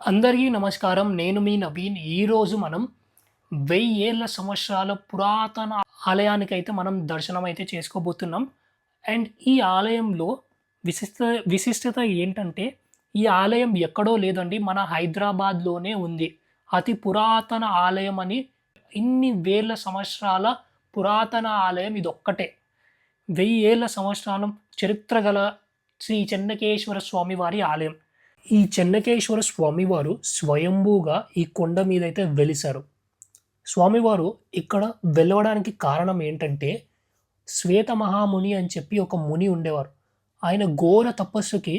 అందరికీ నమస్కారం. నేను మీ నవీన్. ఈరోజు మనం వెయ్యి ఏళ్ళ సంవత్సరాల పురాతన ఆలయానికి అయితే మనం దర్శనం అయితే చేసుకోబోతున్నాం. అండ్ ఈ ఆలయంలో విశిష్ట విశిష్టత ఏంటంటే ఈ ఆలయం ఎక్కడో లేదండి మన హైదరాబాద్లోనే ఉంది. అతి పురాతన ఆలయం అని ఇన్ని వేల సంవత్సరాల పురాతన ఆలయం ఇది ఒక్కటే వెయ్యి ఏళ్ళ సంవత్సరాల చరిత్ర గల శ్రీ చెన్నకేశ్వర స్వామి వారి ఆలయం. ఈ చెన్నకేశ్వర స్వామివారు స్వయంభూగా ఈ కొండ మీద అయితే వెలిశారు. స్వామివారు ఇక్కడ వెలవడానికి కారణం ఏంటంటే శ్వేత మహాముని అని చెప్పి ఒక ముని ఉండేవారు. ఆయన ఘోర తపస్సుకి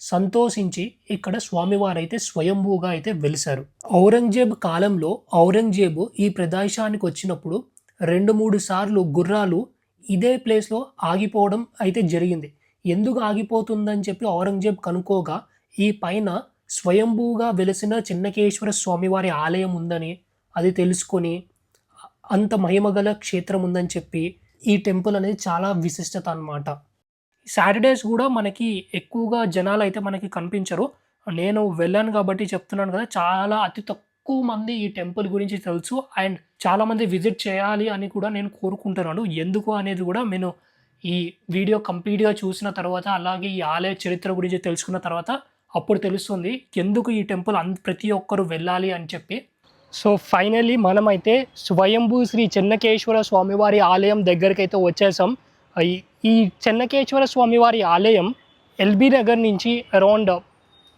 సంతోషించి ఇక్కడ స్వామివారు అయితే స్వయంభూగా అయితే వెలిశారు. ఔరంగజేబ్ కాలంలో ఔరంగజేబు ఈ ప్రదేశానికి వచ్చినప్పుడు రెండు మూడు సార్లు గుర్రాలు ఇదే ప్లేస్లో ఆగిపోవడం అయితే జరిగింది. ఎందుకు ఆగిపోతుందని చెప్పి ఔరంగజేబ్ కనుక్కోగా ఈ పైన స్వయంభూగా వెలిసిన చిన్నకేశ్వర స్వామివారి ఆలయం ఉందని అది తెలుసుకొని అంత మహిమగల క్షేత్రం ఉందని చెప్పి ఈ టెంపుల్ అనేది చాలా విశిష్టత అన్నమాట. సాటర్డేస్ కూడా మనకి ఎక్కువగా జనాలు అయితే మనకి కనిపించరు. నేను వెళ్ళాను కాబట్టి చెప్తున్నాను కదా చాలా అతి తక్కువ మంది ఈ టెంపుల్ గురించి తెలుసు. అండ్ చాలామంది విజిట్ చేయాలి అని కూడా నేను కోరుకుంటున్నాను. ఎందుకు అనేది కూడా నేను ఈ వీడియో కంప్లీట్గా చూసిన తర్వాత అలాగే ఈ ఆలయ చరిత్ర గురించి తెలుసుకున్న తర్వాత అప్పుడు తెలుస్తుంది ఎందుకు ఈ టెంపుల్ అంత ప్రతి ఒక్కరు వెళ్ళాలి అని చెప్పి. సో ఫైనలీ మనమైతే స్వయంభూ శ్రీ చెన్నకేశ్వర స్వామివారి ఆలయం దగ్గరకైతే వచ్చేసాం. ఈ- ఈ చెన్నకేశ్వర స్వామివారి ఆలయం ఎల్బీ నగర్ నుంచి అరౌండ్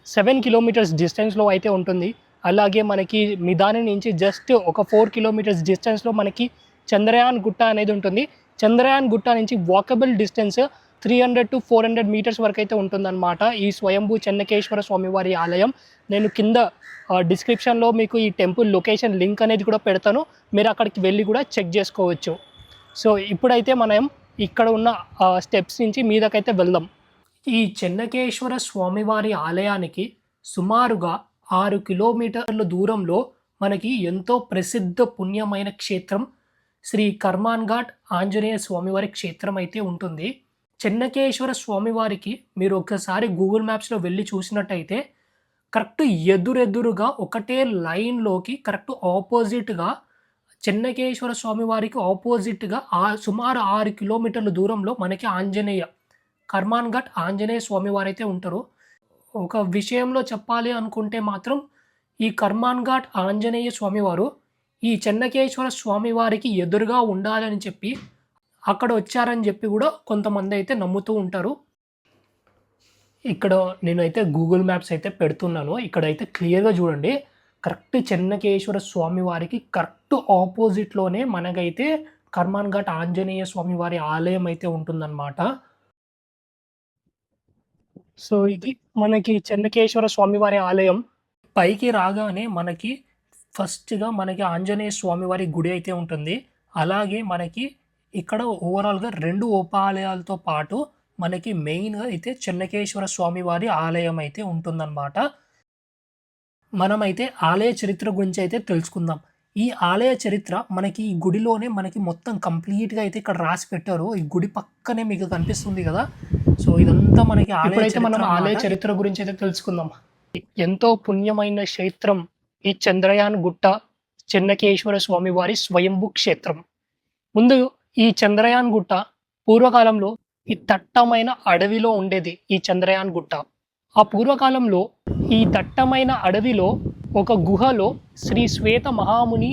సెవెన్ కిలోమీటర్స్ డిస్టెన్స్లో అయితే ఉంటుంది. అలాగే మనకి మిదాని నుంచి జస్ట్ ఒక ఫోర్ కిలోమీటర్స్ డిస్టెన్స్లో మనకి చంద్రయాన్ గుట్ట అనేది ఉంటుంది. చంద్రయాన్ గుట్ట నుంచి walkable distance three hundred to four hundred metres వరకు అయితే ఉంటుందన్నమాట. ఈ స్వయంభూ చెన్నకేశ్వర స్వామివారి ఆలయం. నేను కింద డిస్క్రిప్షన్లో మీకు ఈ టెంపుల్ లొకేషన్ లింక్ అనేది కూడా పెడతాను. మీరు అక్కడికి వెళ్ళి కూడా చెక్ చేసుకోవచ్చు. సో ఇప్పుడైతే మనం ఇక్కడ ఉన్న స్టెప్స్ నుంచి మీదకైతే వెళ్దాం. ఈ చెన్నకేశ్వర స్వామివారి ఆలయానికి సుమారుగా ఆరు కిలోమీటర్ల దూరంలో మనకి ఎంతో ప్రసిద్ధ పుణ్యమైన క్షేత్రం శ్రీ కర్మాన్ఘాట్ ఆంజనేయ స్వామివారి క్షేత్రం అయితే ఉంటుంది. చెన్నకేశ్వర స్వామివారికి మీరు ఒకసారి గూగుల్ మ్యాప్స్లో వెళ్ళి చూసినట్టయితే కరెక్ట్ ఎదురెదురుగా ఒకటే లైన్లోకి కరెక్ట్ ఆపోజిట్గా చెన్నకేశ్వర స్వామివారికి ఆపోజిట్గా ఆ సుమారు ఆరు కిలోమీటర్ల దూరంలో మనకి ఆంజనేయ కర్మాన్ ఘట్ ఆంజనేయ స్వామివారు అయితే ఉంటారు. ఒక విషయంలో చెప్పాలి అనుకుంటే మాత్రం ఈ కర్మాన్ ఘాట్ ఆంజనేయ స్వామివారు ఈ చెన్నకేశ్వర స్వామివారికి ఎదురుగా ఉండాలని చెప్పి అక్కడ వచ్చారని చెప్పి కూడా కొంతమంది అయితే నమ్ముతూ ఉంటారు. ఇక్కడ నేనైతే గూగుల్ మ్యాప్స్ అయితే పెడుతున్నాను. ఇక్కడైతే క్లియర్గా చూడండి. కరెక్ట్ చెన్నకేశ్వర స్వామి వారికి కరెక్ట్ ఆపోజిట్లోనే మనకైతే కర్మాన్ ఘాట్ ఆంజనేయ స్వామి వారి ఆలయం అయితే ఉంటుందన్నమాట. సో ఇది మనకి చెన్నకేశ్వర స్వామి వారి ఆలయం. పైకి రాగానే మనకి ఫస్ట్గా మనకి ఆంజనేయ స్వామి వారి గుడి అయితే ఉంటుంది. అలాగే మనకి ఇక్కడ ఓవరాల్గా రెండు ఉపాలయాలతో పాటు మనకి మెయిన్గా అయితే చెన్నకేశ్వర స్వామి వారి ఆలయం అయితే ఉంటుందన్నమాట. మనమైతే ఆలయ చరిత్ర గురించి అయితే తెలుసుకుందాం. ఈ ఆలయ చరిత్ర మనకి ఈ గుడిలోనే మనకి మొత్తం కంప్లీట్గా అయితే ఇక్కడ రాసి పెట్టారు. ఈ గుడి పక్కనే మీకు కనిపిస్తుంది కదా. సో ఇదంతా మనకి ఆలయ మనం ఆలయ చరిత్ర గురించి అయితే తెలుసుకుందాం. ఎంతో పుణ్యమైన క్షేత్రం ఈ చంద్రయాన్ గుట్ట చెన్నకేశ్వర స్వామి వారి స్వయంభూ క్షేత్రం. ముందు ఈ చంద్రయాన్ గుట్ట పూర్వకాలంలో ఈ దట్టమైన అడవిలో ఉండేది ఈ చంద్రయాన్ గుట్ట. ఆ పూర్వకాలంలో ఈ దట్టమైన అడవిలో ఒక గుహలో శ్రీ శ్వేత మహాముని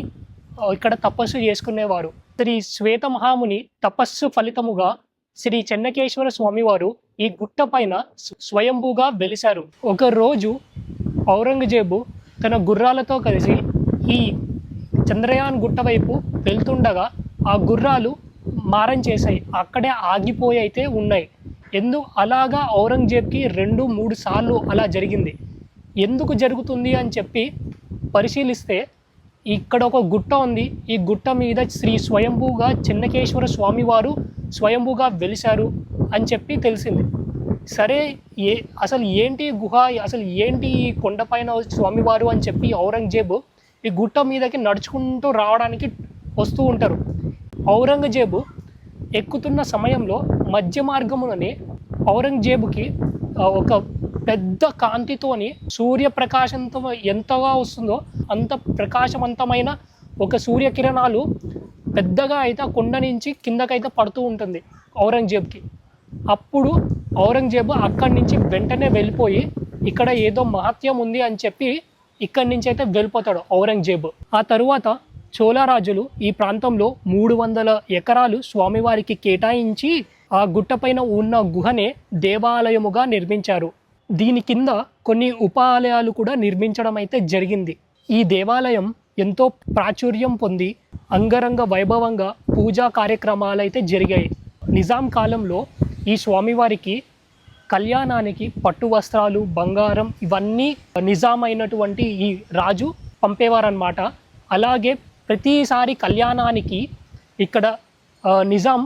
ఇక్కడ తపస్సు చేసుకునేవారు. శ్రీ శ్వేత మహాముని తపస్సు ఫలితముగా శ్రీ చెన్నకేశ్వర స్వామివారు ఈ గుట్ట పైన స్వయంభూగా వెలిశారు. ఒక రోజు ఔరంగజేబు తన గుర్రాలతో కలిసి ఈ చంద్రయాన్ గుట్ట వైపు వెళ్తుండగా ఆ గుర్రాలు మారం చేశాయి. అక్కడే ఆగిపోయి అయితే ఉన్నాయి. ఎందు అలాగా ఔరంగజేబ్కి రెండు మూడు సార్లు అలా జరిగింది. ఎందుకు జరుగుతుంది అని చెప్పి పరిశీలిస్తే ఇక్కడ ఒక గుట్ట ఉంది. ఈ గుట్ట మీద శ్రీ స్వయంభూగా చిన్నకేశ్వర స్వామివారు స్వయంభూగా వెలిశారు అని చెప్పి తెలిసింది. సరే ఏ అసలు ఏంటి గుహ? అసలు ఏంటి ఈ కొండపైన స్వామివారు అని చెప్పి ఔరంగజేబు ఈ గుట్ట మీదకి నడుచుకుంటూ రావడానికి వస్తూ ఉంటారు. ఔరంగజేబు ఎక్కుతున్న సమయంలో మధ్య మార్గముననే ఔరంగజేబుకి ఒక పెద్ద కాంతితోని సూర్యప్రకాశంతో ఎంతగా వస్తుందో అంత ప్రకాశవంతమైన ఒక సూర్యకిరణాలు పెద్దగా అయితే కొండ నుంచి కిందకైతే పడుతూ ఉంటుంది ఔరంగజేబ్కి. అప్పుడు ఔరంగజేబు అక్కడి నుంచి వెంటనే వెళ్ళిపోయి ఇక్కడ ఏదో మహత్యం ఉంది అని చెప్పి ఇక్కడి నుంచి అయితే వెళ్ళిపోతాడు ఔరంగజేబు. ఆ తరువాత చోళరాజులు ఈ ప్రాంతంలో మూడు వందల ఎకరాలు స్వామివారికి కేటాయించి ఆ గుట్టపైన ఉన్న గుహనే దేవాలయముగా నిర్మించారు. దీని కింద కొన్ని ఉపాలయాలు కూడా నిర్మించడం అయితే జరిగింది. ఈ దేవాలయం ఎంతో ప్రాచుర్యం పొంది అంగరంగ వైభవంగా పూజా కార్యక్రమాలు అయితే జరిగాయి. నిజాం కాలంలో ఈ స్వామివారికి కళ్యాణానికి పట్టు వస్త్రాలు బంగారం ఇవన్నీ నిజామైనటువంటి ఈ రాజు పంపేవారనమాట అలాగే ప్రతిసారి కళ్యాణానికి ఇక్కడ నిజాం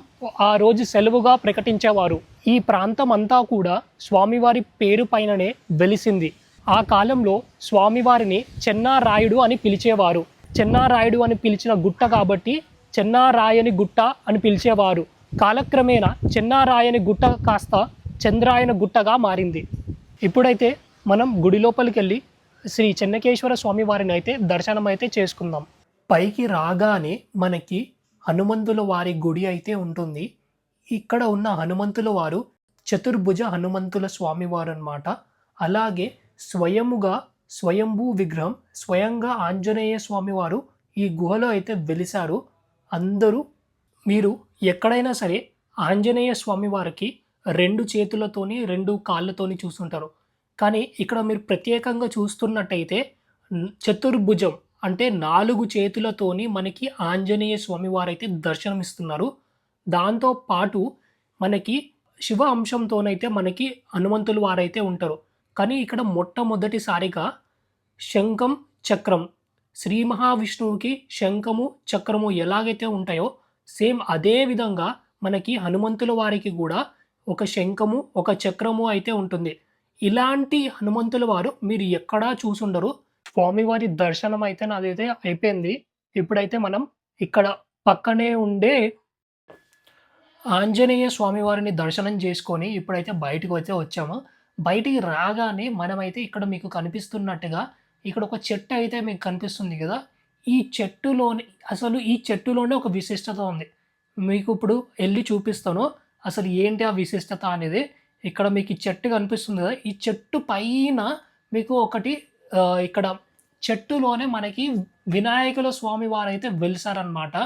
ఆ రోజు సెలవుగా ప్రకటించేవారు. ఈ ప్రాంతం అంతా కూడా స్వామివారి పేరు పైననే వెలిసింది. ఆ కాలంలో స్వామివారిని చెన్నారాయుడు అని పిలిచేవారు. చెన్నారాయుడు అని పిలిచిన గుట్ట కాబట్టి చెన్నారాయని గుట్ట అని పిలిచేవారు. కాలక్రమేణా చెన్నారాయని గుట్ట కాస్త చంద్రాయన గుట్టగా మారింది. ఇప్పుడైతే మనం గుడి లోపలికి వెళ్ళి శ్రీ చెన్నకేశ్వర స్వామివారిని అయితే దర్శనం అయితే చేసుకుందాం. పైకి రాగానే మనకి హనుమంతుల వారి గుడి అయితే ఉంటుంది. ఇక్కడ ఉన్న హనుమంతుల వారు చతుర్భుజ హనుమంతుల స్వామివారు అనమాట అలాగే స్వయముగా స్వయంభూ విగ్రహం స్వయంగా ఆంజనేయ స్వామివారు ఈ గుహలో అయితే వెలిశారు. అందరూ మీరు ఎక్కడైనా సరే ఆంజనేయ స్వామి వారికి రెండు చేతులతోని రెండు కాళ్ళతోని చూస్తుంటారు కానీ ఇక్కడ మీరు ప్రత్యేకంగా చూస్తున్నట్టయితే చతుర్భుజం అంటే నాలుగు చేతులతోని మనకి ఆంజనేయ స్వామి వారైతే దర్శనమిస్తున్నారు. దాంతో పాటు మనకి శివ అంశంతోనైతే మనకి హనుమంతులు వారైతే ఉంటారు. కానీ ఇక్కడ మొట్టమొదటిసారిగా శంఖం చక్రం శ్రీ మహావిష్ణువుకి శంఖము చక్రము ఎలాగైతే ఉంటాయో సేమ్ అదే విధంగా మనకి హనుమంతుల వారికి కూడా ఒక శంఖము ఒక చక్రము అయితే ఉంటుంది. ఇలాంటి హనుమంతుల వారు మీరు ఎక్కడా చూసుండరు. స్వామివారి దర్శనం అయితే నాదైతే అయిపోయింది. ఇప్పుడైతే మనం ఇక్కడ పక్కనే ఉండే ఆంజనేయ స్వామివారిని దర్శనం చేసుకొని ఇప్పుడైతే బయటకు అయితే వచ్చాము. బయటికి రాగానే మనమైతే ఇక్కడ మీకు కనిపిస్తున్నట్టుగా ఇక్కడ ఒక చెట్టు అయితే మీకు కనిపిస్తుంది కదా. ఈ చెట్టులోని అసలు ఈ చెట్టులోనే ఒక విశిష్టత ఉంది. మీకు ఇప్పుడు వెళ్ళి చూపిస్తాను. అసలు ఏంటి ఆ విశిష్టత అనేది? ఇక్కడ మీకు ఈ చెట్టు కనిపిస్తుంది కదా. ఈ చెట్టు పైన మీకు ఒకటి ఇక్కడ చెట్టులోనే మనకి వినాయకుల స్వామి వారు అయితే వెలిసారనమాట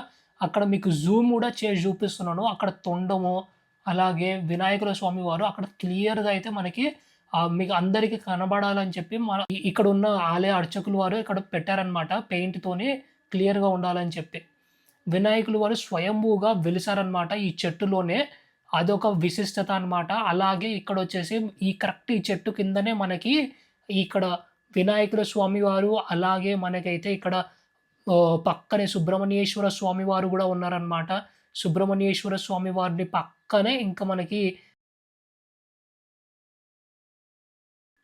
అక్కడ మీకు జూమ్ కూడా చేసి చూపిస్తున్నాను. అక్కడ తొండము అలాగే వినాయకుల స్వామి వారు అక్కడ క్లియర్గా అయితే మనకి మీకు అందరికీ కనబడాలని చెప్పి మన ఇక్కడ ఉన్న ఆలయ అర్చకులు వారు ఇక్కడ పెట్టారనమాట పెయింట్తోని క్లియర్గా ఉండాలని చెప్పి. వినాయకులు వారు స్వయంభూగా వెలిసారనమాట ఈ చెట్టులోనే. అదొక విశిష్టత అన్నమాట. అలాగే ఇక్కడ వచ్చేసి ఈ కరెక్ట్ ఈ చెట్టు కిందనే మనకి ఇక్కడ వినాయకుల స్వామివారు అలాగే మనకైతే ఇక్కడ పక్కనే సుబ్రహ్మణ్యేశ్వర స్వామి వారు కూడా ఉన్నారనమాట సుబ్రహ్మణ్యేశ్వర స్వామి వారిని పక్కనే ఇంకా మనకి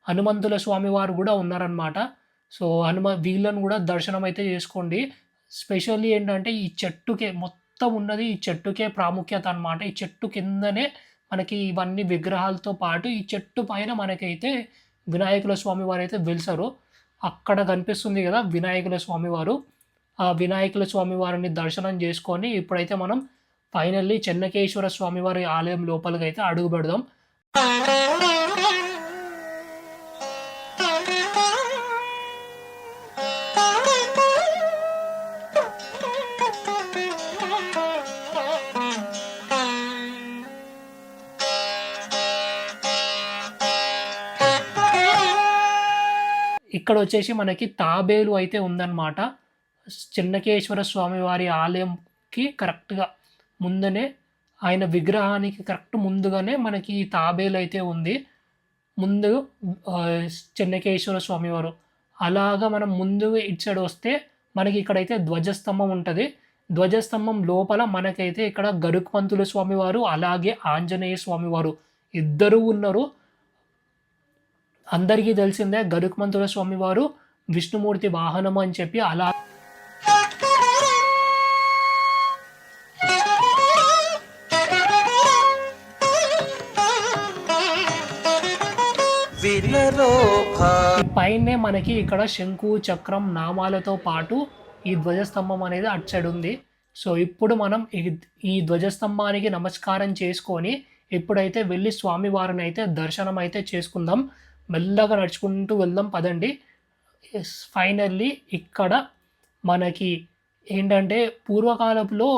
హనుమంతుల స్వామి వారు కూడా ఉన్నారనమాట సో హనుమ వీళ్ళను కూడా దర్శనం అయితే చేసుకోండి. స్పెషల్లీ ఏంటంటే ఈ చెట్టుకే మొత్తం ఉన్నది ఈ చెట్టుకే ప్రాముఖ్యత అనమాట ఈ చెట్టు కిందనే మనకి ఇవన్నీ విగ్రహాలతో పాటు ఈ చెట్టు పైన మనకైతే వినాయకుల స్వామి వారు అయితే వెలిసారు. అక్కడ కనిపిస్తుంది కదా వినాయకుల స్వామి వారు. ఆ వినాయకుల స్వామి వారిని దర్శనం చేసుకొని ఇప్పుడైతే మనం ఫైనల్లీ చెన్నకేశ్వర స్వామివారి ఆలయం లోపలికి అయితే అడుగు పెడదాం. ఇక్కడ వచ్చేసి మనకి తాబేలు అయితే ఉందన్నమాట. చెన్నకేశ్వర స్వామి వారి ఆలయంకి కరెక్ట్గా ముందనే ఆయన విగ్రహానికి కరెక్ట్ ముందుగానే మనకి ఈ తాబేలు అయితే ఉంది. ముందు చెన్నకేశ్వర స్వామి వారు. అలాగా మనం ముందు ఇటు సైడ్ వస్తే మనకి ఇక్కడైతే ధ్వజస్తంభం ఉంటుంది. ధ్వజస్తంభం లోపల మనకైతే ఇక్కడ గరుక్మంతుల స్వామివారు అలాగే ఆంజనేయ స్వామివారు ఇద్దరు ఉన్నారు. అందరికీ తెలిసిందే గరుక్మంతుల స్వామి వారు విష్ణుమూర్తి వాహనం అని చెప్పి అలా పైనే మనకి ఇక్కడ శంకు చక్రం నామాలతో పాటు ఈ ధ్వజస్తంభం అనేది అటు సైడ్ ఉంది. సో ఇప్పుడు మనం ఈ- ఈ ధ్వజస్తంభానికి నమస్కారం చేసుకొని ఇప్పుడైతే వెళ్ళి స్వామివారిని అయితే దర్శనం అయితే చేసుకుందాం. మెల్లగా నడుచుకుంటూ వెళ్దాం పదండి. ఫైనల్లీ ఇక్కడ మనకి ఏంటంటే పూర్వకాలంలో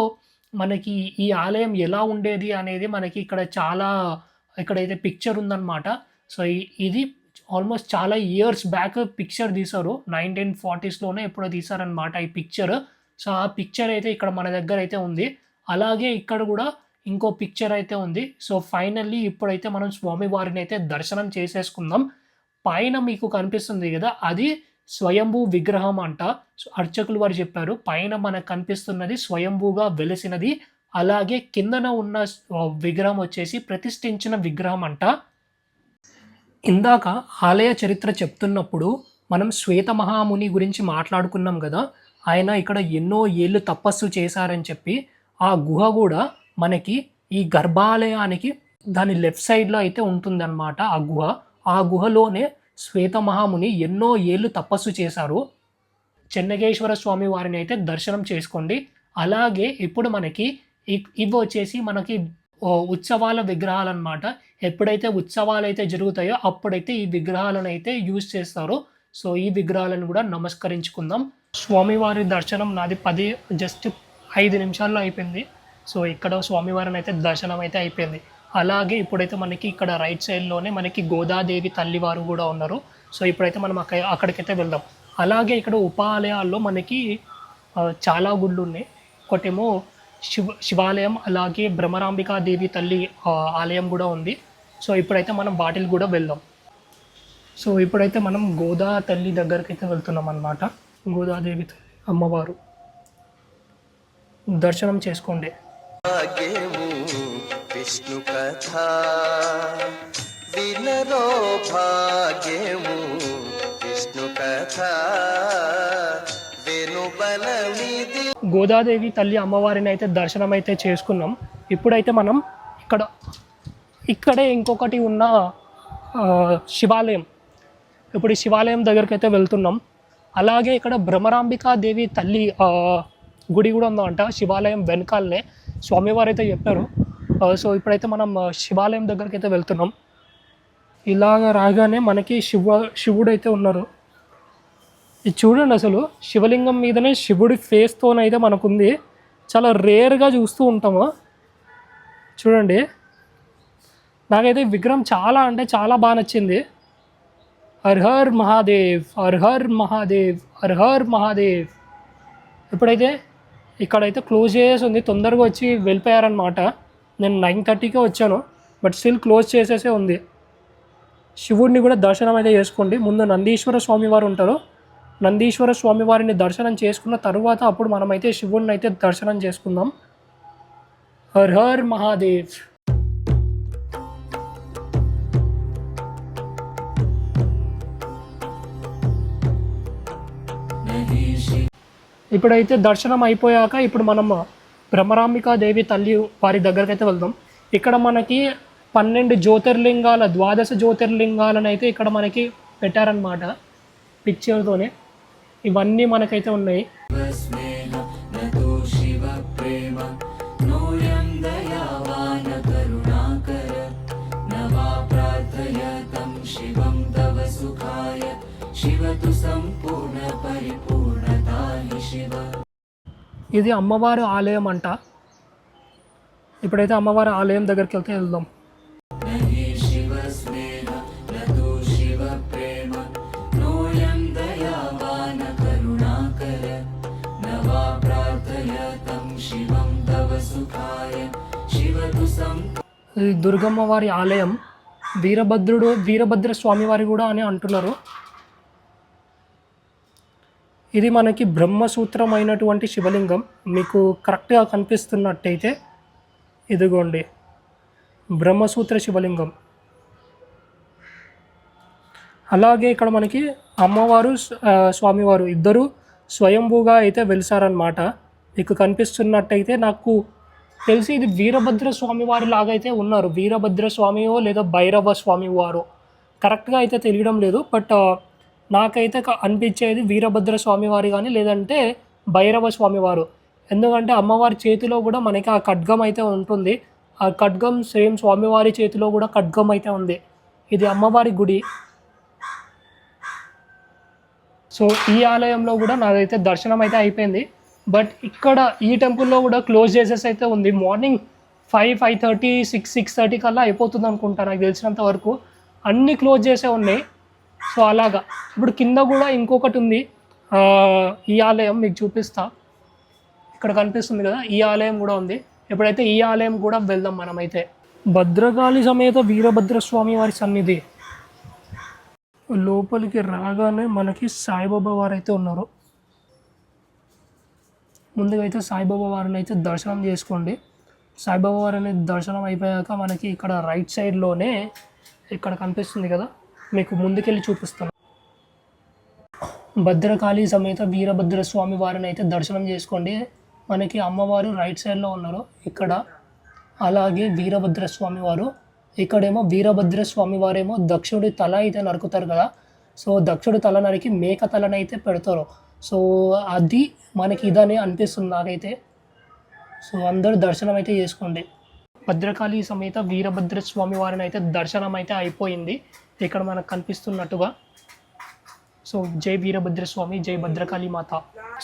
మనకి ఈ ఆలయం ఎలా ఉండేది అనేది మనకి ఇక్కడ చాలా ఇక్కడైతే పిక్చర్ ఉందన్నమాట. సో ఇది ఆల్మోస్ట్ చాలా ఇయర్స్ బ్యాక్ పిక్చర్ తీశారు. నైన్టీన్ ఫార్టీస్లోనే ఎప్పుడో తీశారనమాట ఈ పిక్చర్ సో ఆ పిక్చర్ అయితే ఇక్కడ మన దగ్గర అయితే ఉంది. అలాగే ఇక్కడ కూడా ఇంకో పిక్చర్ అయితే ఉంది. సో ఫైనల్లీ ఇప్పుడైతే మనం స్వామివారిని అయితే దర్శనం చేసేసుకుందాం. పైన మీకు కనిపిస్తుంది కదా అది స్వయంభూ విగ్రహం అంట. సో అర్చకులు వారు చెప్పారు పైన మనకు కనిపిస్తున్నది స్వయంభూగా వెలిసినది. అలాగే కిందన ఉన్న విగ్రహం వచ్చేసి ప్రతిష్ఠించిన విగ్రహం అంట. ఇందాక ఆలయ చరిత్ర చెప్తున్నప్పుడు మనం శ్వేత మహాముని గురించి మాట్లాడుకున్నాం కదా ఆయన ఇక్కడ ఎన్నో ఏళ్ళు తపస్సు చేశారని చెప్పి ఆ గుహ కూడా మనకి ఈ గర్భాలయానికి దాని లెఫ్ట్ సైడ్లో అయితే ఉంటుందన్నమాట ఆ గుహ. ఆ గుహలోనే శ్వేత మహాముని ఎన్నో ఏళ్ళు తపస్సు చేశారు. చెన్నకేశ్వర స్వామి వారిని అయితే దర్శనం చేసుకోండి. అలాగే ఇప్పుడు మనకి ఇ- ఇవి వచ్చేసి మనకి ఉత్సవాల విగ్రహాలు అనమాట ఎప్పుడైతే ఉత్సవాలు అయితే జరుగుతాయో అప్పుడైతే ఈ విగ్రహాలను అయితే యూజ్ చేస్తారు. సో ఈ విగ్రహాలను కూడా నమస్కరించుకుందాం. స్వామివారి దర్శనం నాది పది జస్ట్ ఐదు నిమిషాల్లో అయిపోయింది. సో ఇక్కడ స్వామివారిని అయితే దర్శనం అయితే అయిపోయింది. అలాగే ఇప్పుడైతే మనకి ఇక్కడ రైట్ సైడ్లోనే మనకి గోదాదేవి తల్లివారు కూడా ఉన్నారు. సో ఇప్పుడైతే మనం అక్క అక్కడికైతే వెళ్దాం. అలాగే ఇక్కడ ఉపాలయాల్లో మనకి చాలా గుళ్ళు ఉన్నాయి. ఒకటేమో శివ శివాలయం అలాగే భ్రమరాంబికా దేవి తల్లి ఆలయం కూడా ఉంది. సో ఇప్పుడైతే మనం వాటికి కూడా వెళ్దాం. సో ఇప్పుడైతే మనం గోదా తల్లి దగ్గరికి అయితే వెళ్తున్నాం అనమాట గోదాదేవి తల్లి అమ్మవారు. దర్శనం చేసుకోండి. భాగ్యము విష్ణు కథ. వినరో భాగ్యము విష్ణు కథ. వెనుబలమిది గోదాదేవి తల్లి అమ్మవారిని అయితే దర్శనం అయితే చేసుకున్నాం. ఇప్పుడైతే మనం ఇక్కడ ఇక్కడే ఇంకొకటి ఉన్న శివాలయం. ఇప్పుడు ఈ శివాలయం దగ్గరికి అయితే వెళ్తున్నాం. అలాగే ఇక్కడ భ్రమరాంబికా దేవి తల్లి గుడి కూడా ఉందంట శివాలయం వెనకాలనే. స్వామివారు అయితే చెప్పారు సో ఇప్పుడైతే మనం శివాలయం దగ్గరికి అయితే వెళ్తున్నాం. ఇలాగ రాగానే మనకి శివ శివుడు అయితే ఉన్నారు. ఇది చూడండి అసలు శివలింగం మీదనే శివుడి ఫేస్తోనైతే మనకుంది. చాలా రేర్గా చూస్తూ ఉంటాము. చూడండి. నాకైతే విగ్రహం చాలా అంటే చాలా బాగా నచ్చింది. అర్హర్ మహాదేవ్ అర్హర్ మహాదేవ్ అర్హర్ మహాదేవ్. ఇప్పుడైతే ఇక్కడైతే క్లోజ్ చేసేసి ఉంది. తొందరగా వచ్చి వెళ్ళిపోయారనమాట నేను నైన్ థర్టీకే వచ్చాను. బట్ స్టిల్ క్లోజ్ చేసేసే ఉంది. శివుడిని కూడా దర్శనం అయితే చేసుకోండి. ముందు నందీశ్వర స్వామి వారు ఉంటారు. నందీశ్వర స్వామి వారిని దర్శనం చేసుకున్న తరువాత అప్పుడు మనమైతే శివుడిని అయితే దర్శనం చేసుకుందాం. హర్ హర్ మహాదేవ్. ఇప్పుడైతే దర్శనం అయిపోయాక ఇప్పుడు మనం భ్రమరాంబికా దేవి తల్లి వారి దగ్గరికి అయితే వెళ్దాం. ఇక్కడ మనకి పన్నెండు జ్యోతిర్లింగాల ద్వాదశ జ్యోతిర్లింగాలను అయితే ఇక్కడ మనకి పెట్టారనమాట పిక్చర్తోనే ఇవన్నీ మనకైతే ఉన్నాయి. శివం తవ సుఖాయ సంపూర్ణ పరిపూర్ణ ఇది అమ్మవారి ఆలయం అంట. ఇప్పుడైతే అమ్మవారి ఆలయం దగ్గరికి వెళ్తే వెళ్దాం. ఇది దుర్గమ్మ వారి ఆలయం. వీరభద్రుడు వీరభద్ర స్వామి వారి కూడా అని అంటున్నారు. ఇది మనకి బ్రహ్మసూత్రమైనటువంటి శివలింగం. మీకు కరెక్ట్గా కనిపిస్తున్నట్టయితే ఇదిగోండి. బ్రహ్మసూత్ర శివలింగం. అలాగే ఇక్కడ మనకి అమ్మవారు స్వామివారు ఇద్దరు స్వయంభూగా అయితే వెలిసారనమాట మీకు కనిపిస్తున్నట్టయితే నాకు తెలిసి ఇది వీరభద్ర స్వామివారి లాగా అయితే ఉన్నారు. వీరభద్ర స్వామియో లేదా భైరవ స్వామివారో. కరెక్ట్గా అయితే తెలియడం లేదు. బట్ నాకైతే అనిపించేది వీరభద్ర స్వామివారి కానీ లేదంటే భైరవ స్వామివారు ఎందుకంటే అమ్మవారి చేతిలో కూడా మనకి ఆ ఖడ్గం అయితే ఉంటుంది. ఆ ఖడ్గం సేమ్ స్వామివారి చేతిలో కూడా ఖడ్గం అయితే ఉంది. ఇది అమ్మవారి గుడి. సో ఈ ఆలయంలో కూడా నాదైతే దర్శనం అయితే అయిపోయింది. బట్ ఇక్కడ ఈ టెంపుల్లో కూడా క్లోజ్ చేసేసి అయితే ఉంది. Morning five five thirty six six thirty కల్లా అయిపోతుంది అనుకుంటా నాకు తెలిసినంత వరకు. అన్నీ క్లోజ్ చేసే ఉన్నాయి. సో అలాగా. ఇప్పుడు కింద కూడా ఇంకొకటి ఉంది. ఈ ఆలయం మీకు చూపిస్తా. ఇక్కడ కనిపిస్తుంది కదా ఈ ఆలయం కూడా ఉంది. ఎప్పుడైతే ఈ ఆలయం కూడా వెళ్దాం మనమైతే. భద్రకాళి సమేత వీరభద్ర స్వామి వారి సన్నిధి. లోపలికి రాగానే మనకి సాయిబాబా వారు అయితే ఉన్నారు. ముందుగా అయితే సాయిబాబా వారిని అయితే దర్శనం చేసుకోండి. సాయిబాబా వారిని దర్శనం అయిపోయాక మనకి ఇక్కడ రైట్ సైడ్లోనే ఇక్కడ కనిపిస్తుంది కదా మీకు ముందుకెళ్ళి చూపిస్తాను. భద్రకాళి సమేత వీరభద్ర స్వామి వారిని అయితే దర్శనం చేసుకోండి. మనకి అమ్మవారు రైట్ సైడ్లో ఉన్నారు. ఇక్కడ అలాగే వీరభద్ర స్వామి వారు. ఇక్కడేమో వీరభద్ర స్వామి వారేమో దక్షుడి తల అయితే నరుకుతారు కదా. సో దక్షుడి తల నరికి మేక తలనైతే పెడతారు. సో అది మనకి ఇదని అనిపిస్తుంది నాకైతే. సో అందరూ దర్శనం అయితే చేసుకోండి. భద్రకాళి సమేత వీరభద్ర స్వామి వారిని అయితే దర్శనం అయితే అయిపోయింది. ఇక్కడ మనకు కనిపిస్తున్నట్టుగా. సో జై వీరభద్ర స్వామి జై భద్రకాళి మాత.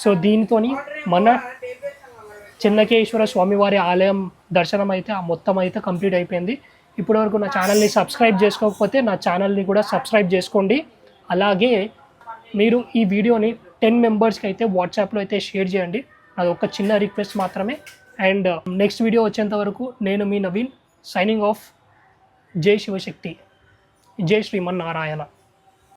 సో దీనితోని మన చెన్నకేశ్వర స్వామివారి ఆలయం దర్శనం అయితే ఆ మొత్తం అయితే కంప్లీట్ అయిపోయింది. ఇప్పటివరకు నా ఛానల్ని సబ్స్క్రైబ్ చేసుకోకపోతే నా ఛానల్ని కూడా సబ్స్క్రైబ్ చేసుకోండి. అలాగే మీరు ఈ వీడియోని టెన్ మెంబర్స్కి అయితే వాట్సాప్లో అయితే షేర్ చేయండి. అది ఒక చిన్న రిక్వెస్ట్ మాత్రమే. అండ్ నెక్స్ట్ వీడియో వచ్చేంత వరకు నేను మీ నవీన్ సైనింగ్ ఆఫ్ జై శివశక్తి. జై శ్రీమన్నారాయణ